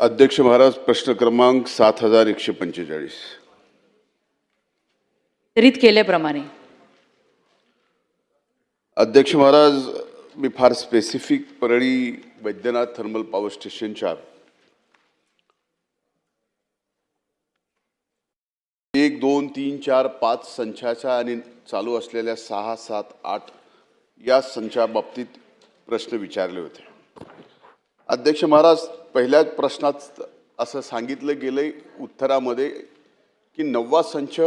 अध्यक्ष महाराज प्रश्न क्रमांक सात हजार एकशे पंचेचाळीस. वितरित केल्याप्रमाणे. अध्यक्ष महाराज मी फार specific Parli Vaidyanath thermal power स्टेशनच्या एक दोन तीन चार पाच संचाच्या आणि चालू असलेल्या सहा सात आठ या संचाबाबतीत प्रश्न विचारले होते. अध्यक्ष महाराज पहिल्याच प्रश्नात असं सांगितलं गेलंय उत्तरामध्ये की नववा संच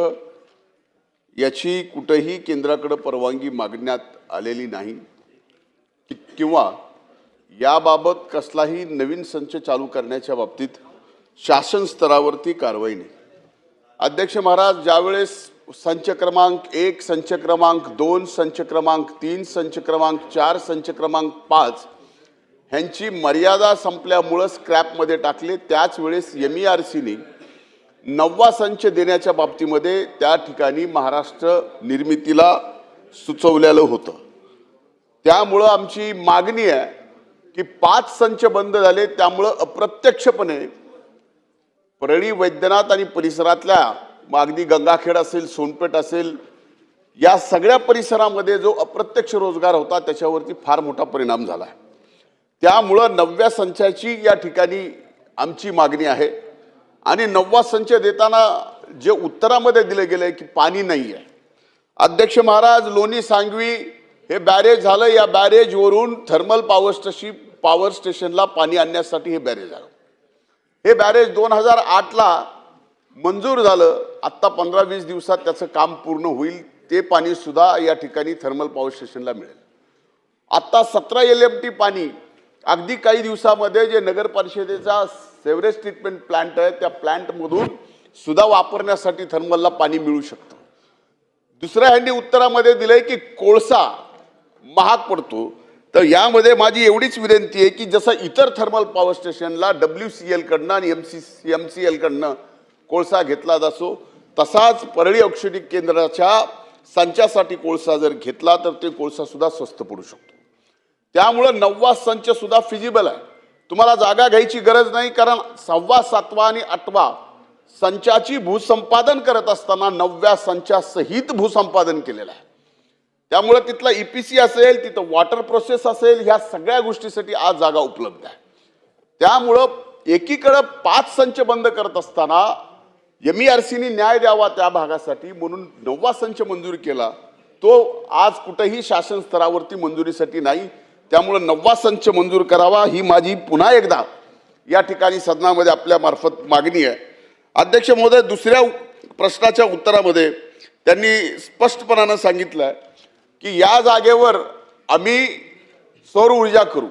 याची कुठंही केंद्राकडं परवानगी मागण्यात आलेली नाही. कि- किंवा याबाबत कसलाही नवीन संच चालू करण्याच्या बाबतीत शासन स्तरावरती कारवाई नाही. अध्यक्ष महाराज ज्यावेळेस संच क्रमांक एक संच क्रमांक दोन संच क्रमांक तीन संच क्रमांक चार संच क्रमांक पाच ह्यांची मर्यादा संपल्यामुळं स्क्रॅपमध्ये टाकले. त्याच वेळेस एम ई आर सीने नववा संच देण्याच्या बाबतीमध्ये त्या ठिकाणी महाराष्ट्र निर्मितीला सुचवलेलं होतं. त्यामुळं आमची मागणी आहे की पाच संच बंद झाले. त्यामुळं अप्रत्यक्षपणे परळी वैद्यनाथ आणि परिसरातल्या मागणी गंगाखेड असेल सोनपेठ असेल या सगळ्या परिसरामध्ये जो अप्रत्यक्ष रोजगार होता त्याच्यावरती फार मोठा परिणाम झाला आहे. त्यामुळं नवव्या संचाची या ठिकाणी आमची मागणी आहे. आणि नववा संच देताना जे उत्तरामध्ये दिलं गेलं आहे की पाणी नाही आहे. अध्यक्ष महाराज लोणी सांगवी हे बॅरेज झालं या बॅरेजवरून थर्मल पॉवर स्टेशन पॉवर स्टेशनला पाणी आणण्यासाठी हे बॅरेज झालं हे बॅरेज दोन हजार आठला मंजूर झालं. आत्ता पंधरा वीस दिवसात त्याचं काम पूर्ण होईल ते पाणीसुद्धा या ठिकाणी थर्मल पॉवर स्टेशनला मिळेल. आत्ता सतरा एल एम टी पाणी अगदी काही दिवसामध्ये जे नगर परिषदेचा सेवरेज ट्रीटमेंट प्लांट आहे त्या प्लांटमधून सुद्धा वापरण्यासाठी थर्मलला पाणी मिळू शकतं. दुसऱ्या ह्यांनी उत्तरामध्ये दिलंय की कोळसा महाग पडतो. तर यामध्ये माझी एवढीच विनंती आहे की जसं इतर थर्मल पॉवर स्टेशनला डब्ल्यू सी एलकडनं आणि M C C M C एलकडनं कोळसा घेतला जातो तसाच परळी औषधिक केंद्राच्या संचासाठी कोळसा जर घेतला तर ते कोळसासुद्धा स्वस्त पडू शकतो. त्यामुळं नववा संच सुद्धा फिजिबल आहे. तुम्हाला जागा घ्यायची गरज नाही कारण सहावा सातवा आणि आठवा संचाची भूसंपादन करत असताना नवव्या संचासहित भूसंपादन केलेलं आहे. त्यामुळं तिथला ईपीसी असेल तिथं वॉटर प्रोसेस असेल ह्या सगळ्या गोष्टीसाठी आज जागा उपलब्ध आहे. त्यामुळं एकीकडं पाच संच बंद करत असताना एम ई आर सीने न्याय द्यावा त्या भागासाठी म्हणून नववा संच मंजूर केला. तो आज कुठेही शासन स्तरावरती मंजुरीसाठी नाही. त्यामुळं नववा संच मंजूर करावा ही माझी पुन्हा एकदा या ठिकाणी सदनामध्ये आपल्यामार्फत मागणी आहे. अध्यक्ष महोदय दुसऱ्या प्रश्नाच्या उत्तरामध्ये त्यांनी स्पष्टपणानं सांगितलं आहे की या जागेवर आम्ही सौर ऊर्जा करू.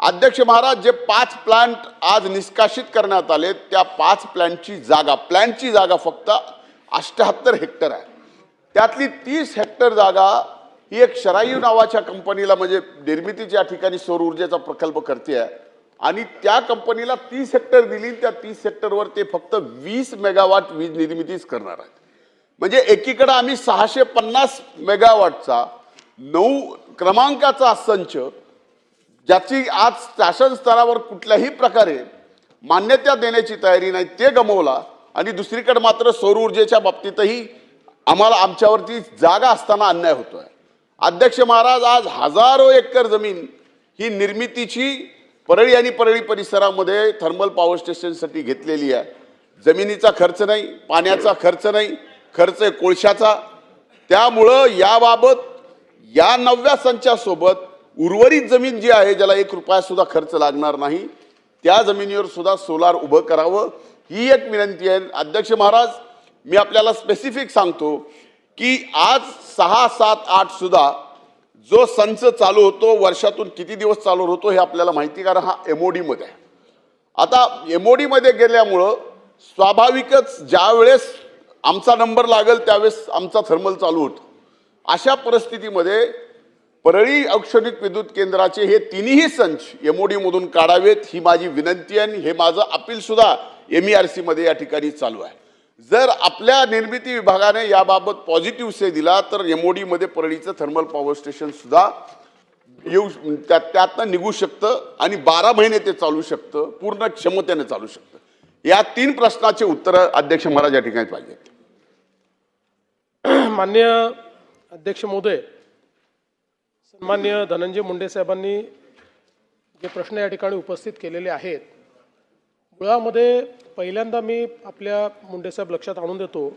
अध्यक्ष महाराज जे पाच प्लांट आज निष्कासित करण्यात आले त्या पाच प्लॅन्टची जागा प्लॅन्टची जागा फक्त अष्ट्याहत्तर हेक्टर आहे. त्यातली तीस हेक्टर जागा ही एक शरायू नावाच्या कंपनीला म्हणजे निर्मितीच्या ठिकाणी सौर ऊर्जेचा प्रकल्प करते आहे आणि त्या कंपनीला तीस हेक्टर दिली त्या तीस हेक्टरवर ते फक्त वीस मेगावॉट वीज निर्मितीच करणार आहेत. म्हणजे एकीकडे आम्ही सहाशे पन्नास मेगावॉटचा नऊ क्रमांकाचा संच ज्याची आज शासन स्तरावर कुठल्याही प्रकारे मान्यता देण्याची तयारी नाही ते गमवला. आणि दुसरीकडे मात्र सौर ऊर्जेच्या बाबतीतही आम्हाला आमच्यावरती जागा असताना अन्याय होतो आहे अध्यक्ष महाराज आज हजारो एकर जमीन ही निर्मितीची परळी आणि परळी परिसरामध्ये थर्मल पॉवर स्टेशनसाठी घेतलेली आहे. जमिनीचा खर्च नाही पाण्याचा खर्च नाही खर्च आहे कोळशाचा. त्यामुळं याबाबत या नवव्या संचासोबत उर्वरित जमीन जी आहे ज्याला एक रुपयासुद्धा खर्च लागणार नाही त्या जमिनीवर सुद्धा सोलार उभं करावं ही एक विनंती आहे. अध्यक्ष महाराज मी आपल्याला स्पेसिफिक सांगतो की आज सहा सात आठ सुद्धा जो संच चालू होतो वर्षातून किती दिवस चालू होतो हे आपल्याला माहिती कारण हा एम डीमध्ये आहे. आता एम डीमध्ये गेल्यामुळं स्वाभाविकच ज्या वेळेस आमचा नंबर लागेल त्यावेळेस आमचा थर्मल चालू होतो. अशा परिस्थितीमध्ये परळी औक्षणिक विद्युत केंद्राचे हे तिन्ही संच एम ओ डीमधून काढावेत ही माझी विनंती आहे आणि हे माझं अपीलसुद्धा एम ई आर सीमध्ये या ठिकाणी चालू आहे. जर आपल्या निर्मिती विभागाने याबाबत पॉझिटिव्ह से दिला तर एमओडीमध्ये परळीचं थर्मल पॉवर स्टेशन सुद्धा येऊ म्हणजे त्या त्यातनं निघू शकतं आणि बारा महिने ते चालू शकतं पूर्ण क्षमतेने चालू शकतं. या तीन प्रश्नाचे उत्तर अध्यक्ष महाराज या ठिकाणी पाहिजेत मान्य अध्यक्ष महोदय सन्मान्य धनंजय मुंडे साहेबांनी जे प्रश्न या ठिकाणी उपस्थित केलेले आहेत मुळामध्ये पहिल्यांदा मी आपल्या मुंडेसाहेब लक्षात आणून देतो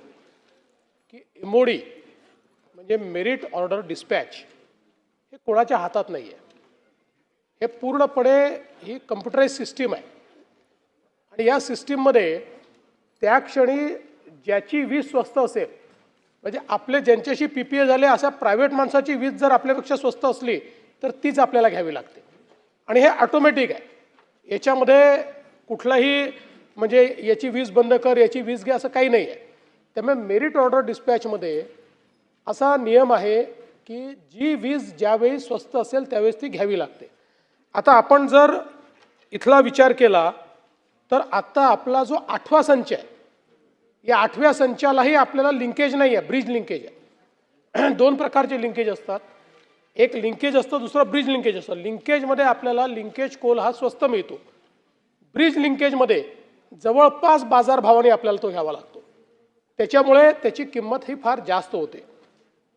की एमओडी म्हणजे मेरिट ऑर्डर डिस्पॅच हे कोणाच्या हातात नाही आहे हे पूर्णपणे ही कम्प्युटराईज सिस्टीम आहे. आणि या सिस्टीममध्ये त्या क्षणी ज्याची वीज स्वस्त असेल म्हणजे आपले ज्यांच्याशी पी पी ए झाले अशा प्रायव्हेट माणसाची वीज जर आपल्यापेक्षा स्वस्त असली तर तीच आपल्याला घ्यावी लागते. आणि हे ऑटोमॅटिक आहे. याच्यामध्ये कुठलाही म्हणजे याची वीज बंद कर याची वीज घे असं काही नाही आहे. त्यामुळे मेरिट ऑर्डर डिस्पॅचमध्ये असा नियम आहे की जी वीज ज्यावेळी स्वस्त असेल त्यावेळेस ती घ्यावी लागते. आता आपण जर इथला विचार केला तर आत्ता आपला जो आठवा संच आहे या आठव्या संचालाही आपल्याला लिंकेज नाही आहे ब्रिज लिंकेज आहे. दोन प्रकारचे लिंकेज असतात. एक लिंकेज असतं दुसरं ब्रिज लिंकेज असतं. लिंकेजमध्ये आपल्याला लिंकेज कोल हा स्वस्त मिळतो. ब्रिज लिंकेजमध्ये जवळपास बाजारभावाने आपल्याला तो घ्यावा लागतो. त्याच्यामुळे त्याची किंमत ही फार जास्त होते.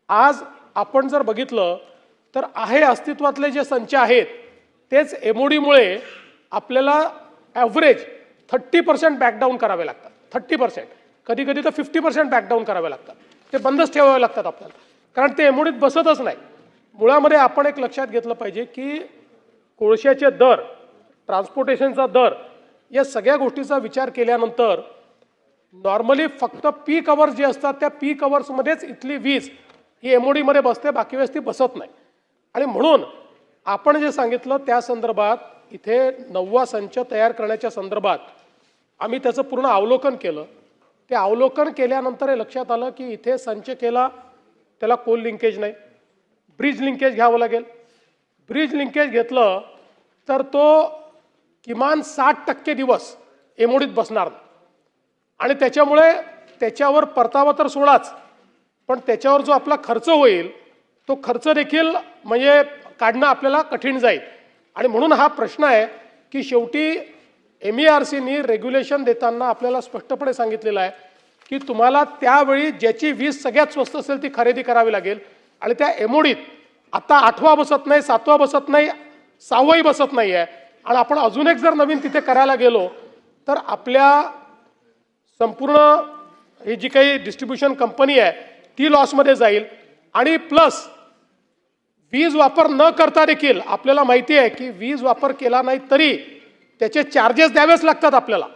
आज आपण जर बघितलं तर आहे अस्तित्वातले जे संच आहेत तेच एमओडीमुळे आपल्याला ॲव्हरेज थर्टी पर्सेंट बॅकडाऊन करावे लागतात. थर्टी पर्सेंट कधी कधी तर फिफ्टी पर्सेंट बॅकडाऊन करावे लागतात. ते बंदच ठेवावे लागतात आपल्याला. कारण ते एमओडीत बसतच नाही. मुळामध्ये आपण एक लक्षात घेतलं पाहिजे की कोळशाचे दर ट्रान्सपोर्टेशनचा दर या सगळ्या गोष्टीचा विचार केल्यानंतर नॉर्मली फक्त पी अवर्स जे असतात त्या पी अवर्समध्येच इथली वीज ही एमओडीमध्ये बसते बाकी वेळेस ती बसत नाही. आणि म्हणून आपण जे सांगितलं त्या संदर्भात इथे नववा संच तयार करण्याच्या संदर्भात आम्ही त्याचं पूर्ण अवलोकन केलं. ते अवलोकन केल्यानंतर हे लक्षात आलं की इथे संच केला त्याला कोल लिंकेज नाही. ब्रिज लिंकेज घ्यावं लागेल. ब्रिज लिंकेज घेतलं तर तो किमान साठ टक्के दिवस एमओडीत बसणार. आणि त्याच्यामुळे त्याच्यावर परतावा तर सोडाच पण त्याच्यावर जो आपला खर्च होईल तो खर्च देखील म्हणजे काढणं आपल्याला कठीण जाईल. आणि म्हणून हा प्रश्न आहे की शेवटी एम ई आर सीनी रेग्युलेशन देताना आपल्याला स्पष्टपणे सांगितलेलं आहे की तुम्हाला त्यावेळी ज्याची वीज सगळ्यात स्वस्त असेल ती खरेदी करावी लागेल. आणि त्या एमओडीत आता आठवा बसत नाही सातवा बसत नाही सहावाही बसत नाही आहे आणि आपण अजून एक जर नवीन तिथे करायला गेलो तर आपल्या संपूर्ण ही जी काही डिस्ट्रीब्युशन कंपनी आहे ती लॉसमध्ये जाईल. आणि प्लस वीज वापर न करता देखील आपल्याला माहिती आहे की वीज वापर केला नाही तरी त्याचे चार्जेस द्यावेच लागतात आपल्याला.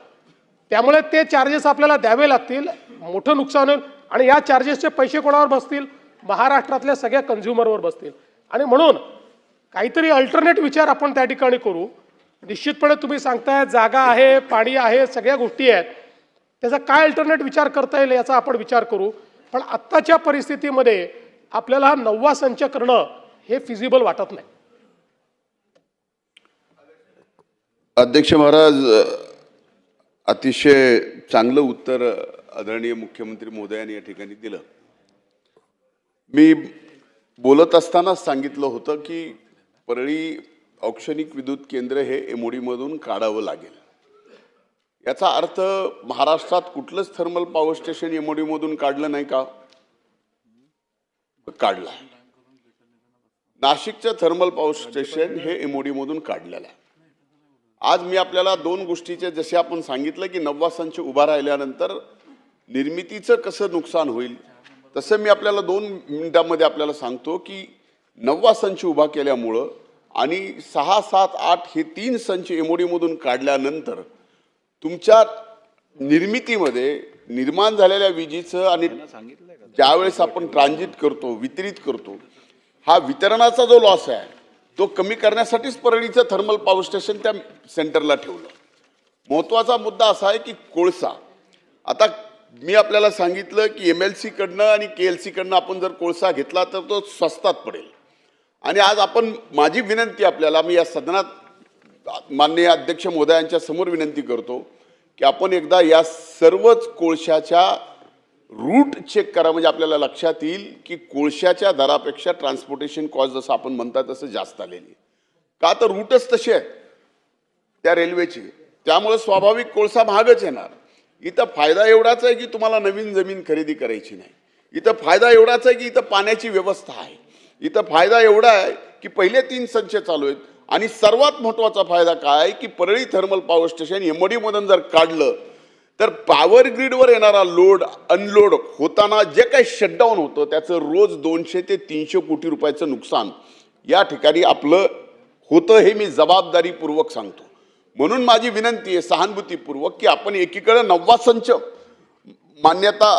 त्यामुळे ते चार्जेस आपल्याला द्यावे लागतील मोठं नुकसान होईल. आणि या चार्जेसचे पैसे कोणावर बसतील? महाराष्ट्रातल्या सगळ्या कन्झ्युमरवर बसतील. आणि म्हणून काहीतरी अल्टरनेट विचार आपण त्या ठिकाणी करू. निश्चितपणे तुम्ही सांगताय जागा आहे पाणी आहे सगळ्या गोष्टी आहेत. त्याचा काय अल्टरनेट विचार करता येईल याचा आपण विचार करू. पण आत्ताच्या परिस्थितीमध्ये आपल्याला हा नववा संच करणं हे फिजिबल वाटत नाही. अध्यक्ष महाराज अतिशय चांगलं उत्तर आदरणीय मुख्यमंत्री महोदयांनी या ठिकाणी दिलं. मी बोलत असतानाच सांगितलं होतं की परळी औक्षणिक विद्युत केंद्र हे एमओडीमधून काढावं लागेल. याचा अर्थ महाराष्ट्रात कुठलंच थर्मल पॉवर स्टेशन एमओडीमधून काढलं नाही का? काढला. नाशिकचं थर्मल पॉवर स्टेशन हे एमओडीमधून काढलेलं आहे. आज मी आपल्याला दोन गोष्टीचे जसे आपण सांगितलं की नववा संच उभा राहिल्यानंतर निर्मितीचं कसं नुकसान होईल तसं मी आपल्याला दोन मिनिटांमध्ये आपल्याला सांगतो की नववा संच उभा केल्यामुळं आणि सहा सात आठ हे तीन संच एमओडीमधून काढल्यानंतर तुमच्या निर्मितीमध्ये निर्माण झालेल्या विजेचं आणि ज्यावेळेस आपण ट्रान्झिट करतो वितरित करतो हा वितरणाचा जो लॉस आहे तो कमी करण्यासाठीच परळीचं थर्मल पॉवर स्टेशन त्या सेंटरला ठेवलं. महत्त्वाचा मुद्दा असा आहे की कोळसा. आता मी आपल्याला सांगितलं की एम एल सीकडनं आणि के एल सीकडनं आपण जर कोळसा घेतला तर तो स्वस्तात पडेल. आणि आज आपण माझी विनंती आपल्याला मी या सदनात माननीय अध्यक्ष महोदयांच्या समोर विनंती करतो की आपण एकदा या सर्वच कोळशाच्या रूट चेक करा म्हणजे आपल्याला लक्षात येईल की कोळशाच्या दरापेक्षा ट्रान्सपोर्टेशन कॉस्ट जसं आपण म्हणतात तसं जास्त आलेली का तर रूटच तसे आहेत त्या रेल्वेची. त्यामुळे स्वाभाविक कोळसा महागच येणार. इथं फायदा एवढाच आहे की तुम्हाला नवीन जमीन खरेदी करायची नाही. इथं फायदा एवढाच आहे की इथं पाण्याची व्यवस्था आहे. इथं फायदा एवढा आहे की पहिले तीन संच चालू आहेत. आणि सर्वात महत्त्वाचा फायदा काय आहे की परळी थर्मल पॉवर स्टेशन एमडीमधून जर काढलं तर पॉवर ग्रीडवर येणारा लोड अनलोड होताना जे काही शटडाऊन होतं त्याचं रोज दोनशे ते तीनशे कोटी रुपयाचं नुकसान. या ठिकाणी आपलं होतं हे मी जबाबदारीपूर्वक सांगतो. म्हणून माझी विनंती आहे सहानुभूतीपूर्वक की आपण एकीकडे नववा संच मान्यता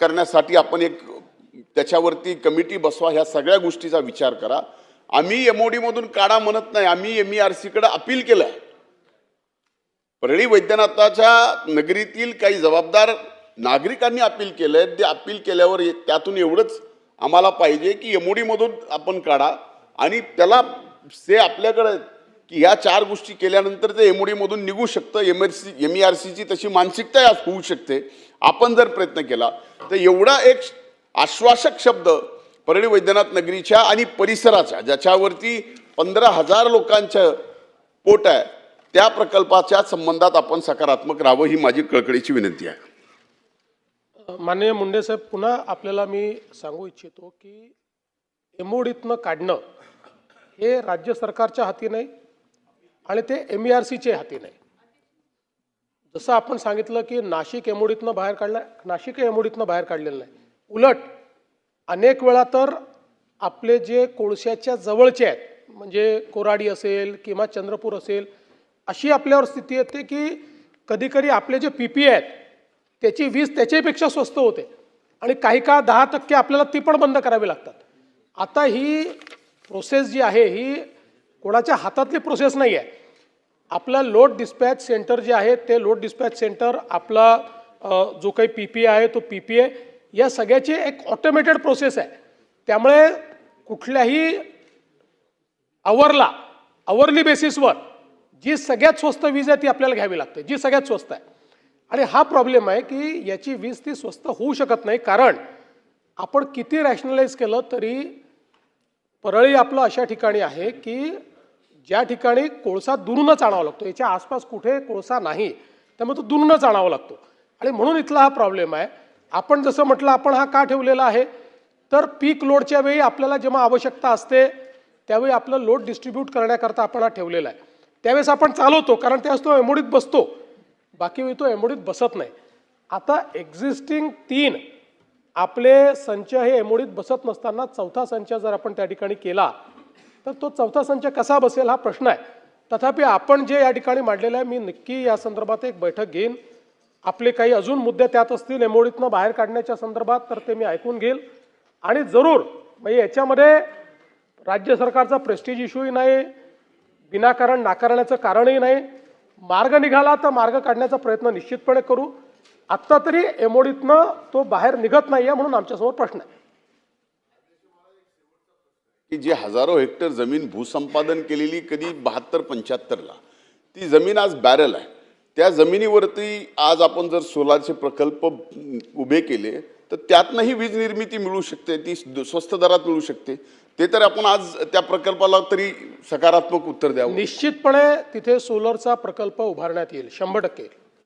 करण्यासाठी आपण एक त्याच्यावरती कमिटी बसवा ह्या सगळ्या गोष्टीचा विचार करा. आम्ही एमओडी मधून काढा म्हणत नाही आम्ही एम ई आरकडे अपील केलं आहे परळी वैद्यनाथाच्या नगरीतील काही जबाबदार नागरिकांनी अपील केलंय ते अपील केल्यावर त्यातून एवढंच आम्हाला पाहिजे की एमओडी मधून आपण काढा. आणि त्याला से आपल्याकडं की ह्या चार गोष्टी केल्यानंतर ते एमओडी मधून निघू शकतं M S C M R सीची तशी मानसिकता होऊ शकते. आपण जर प्रयत्न केला तर एवढा एक आश्वासक शब्द परळी वैद्यनाथ नगरीच्या आणि परिसराच्या ज्याच्यावरती पंधरा हजार लोकांचं पोट आहे त्या प्रकल्पाच्या संबंधात आपण सकारात्मक राहावं ही माझी कळकळीची विनंती आहे. माननीय मुंडे साहेब पुन्हा आपल्याला मी सांगू इच्छितो की एमओडीतनं काढणं हे राज्य सरकारच्या हाती नाही आणि ते एम ई आर सीचे हाती नाही. जसं आपण सांगितलं की नाशिक एमओडीतनं बाहेर काढलं नाशिक एमओडीतनं बाहेर काढलेलं नाही. उलट अनेक वेळा तर आपले जे कोळशाच्या जवळचे आहेत म्हणजे कोराडी असेल किंवा चंद्रपूर असेल अशी आपल्यावर स्थिती येते की कधीकधी आपले जे पी पी आहेत त्याची वीज त्याच्यापेक्षा स्वस्त होते. आणि काही काळ दहा टक्के आपल्याला ती पण बंद करावी लागतात. आता ही प्रोसेस जी आहे ही कोणाच्या हातातली प्रोसेस नाही आहे आपला लोड डिस्पॅच सेंटर जे आहे ते लोड डिस्पॅच सेंटर आपला जो काही पी पी आहे तो पी पी आहे या सगळ्याची एक ऑटोमेटेड प्रोसेस आहे. त्यामुळे कुठल्याही आवरला आवरली बेसिसवर जी सगळ्यात स्वस्त वीज आहे ती आपल्याला घ्यावी लागते जी सगळ्यात स्वस्त आहे. आणि हा प्रॉब्लेम आहे की याची वीज ती स्वस्त होऊ शकत नाही कारण आपण किती रॅशनलाइज केलं तरी परळी आपलं अशा ठिकाणी आहे की ज्या ठिकाणी कोळसा दुरूनच आणावा लागतो याच्या आसपास कुठे कोळसा नाही त्यामुळे तो दुरूनच आणावा लागतो. आणि म्हणून इथला हा प्रॉब्लेम आहे आपण जसं म्हटलं आपण हा का ठेवलेला आहे? तर पीक लोडच्या वेळी आपल्याला जेव्हा आवश्यकता असते त्यावेळी आपलं लोड डिस्ट्रीब्यूट करण्याकरता आपण हा ठेवलेला आहे. त्यावेळेस आपण चालवतो कारण त्यावेळेस तो एमोडीत बसतो. बाकी वेळी तो एमोडीत बसत नाही. आता एक्झिस्टिंग तीन आपले संच हे एमोडीत बसत नसताना चौथा संच जर आपण त्या ठिकाणी केला तर तो चौथा संच कसा बसेल हा प्रश्न आहे. तथापि आपण जे या ठिकाणी मांडलेलं आहे मी नक्की या संदर्भात एक बैठक घेईन. आपले काही अजून मुद्दे त्यात असतील एमओडीतनं बाहेर काढण्याच्या संदर्भात तर ते मी ऐकून घेईल. आणि जरूर म्हणजे याच्यामध्ये राज्य सरकारचा प्रेस्टिज इश्यूही नाही विनाकारण नाकारण्याचं कारणही नाही. मार्ग निघाला तर मार्ग काढण्याचा प्रयत्न निश्चितपणे करू. आत्ता तरी एमओडीतनं तो बाहेर निघत नाही आहे म्हणून आमच्यासमोर प्रश्न आहे. की जी हजारो हेक्टर जमीन भूसंपादन केलेली कधी बहात्तर पंच्याहत्तरला ती जमीन आज बॅरल आहे. त्या जमिनीवरती आज आपण जर सोलारचे प्रकल्प उभे केले तर त्यातनंही वीज निर्मिती मिळू शकते ती स्वस्त दरात मिळू शकते ते तर आपण आज त्या प्रकल्पाला तरी सकारात्मक उत्तर द्यावं निश्चितपणे तिथे सोलरचा प्रकल्प उभारण्यात येईल शंभर टक्के येईल.